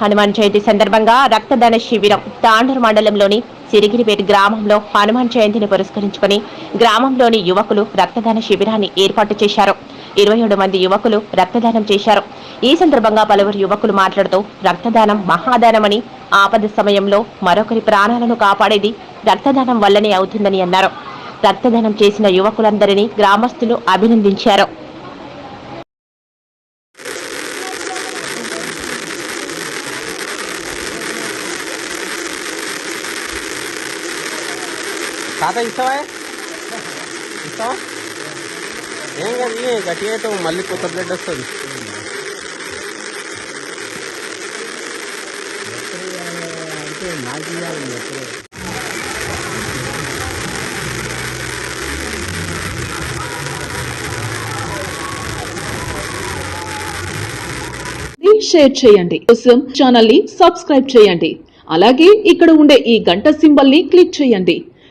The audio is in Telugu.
హనుమాన్ జయంతి సందర్భంగా రక్తదాన శిబిరం తాండూరు మండలంలోని సిరిగిరిపేట గ్రామంలో హనుమాన్ జయంతిని పురస్కరించుకుని గ్రామంలోని యువకులు రక్తదాన శిబిరాన్ని ఏర్పాటు చేశారు. ఇరవై ఏడు మంది యువకులు రక్తదానం చేశారు. ఈ సందర్భంగా పలువురు యువకులు మాట్లాడుతూ రక్తదానం మహాదానమని ఆపద సమయంలో మరొకరి ప్రాణాలను కాపాడేది రక్తదానం వల్లనే అవుతుందని అన్నారు. రక్తదానం చేసిన యువకులందరినీ గ్రామస్తులు అభినందించారు. తాత ఇస్తావా? ఇస్తావా? ఏం కాదు ఇవి గట్టిగా అయితే మళ్ళీ కొత్త బ్లడ్ వస్తుంది. అంటే నాకు ఇవ్వాలి షేర్ చేయండి. కోసం ఛానల్ని సబ్స్క్రైబ్ చేయండి. అలాగే ఇక్కడ ఉండే ఈ గంట సింబల్ని క్లిక్ చేయండి.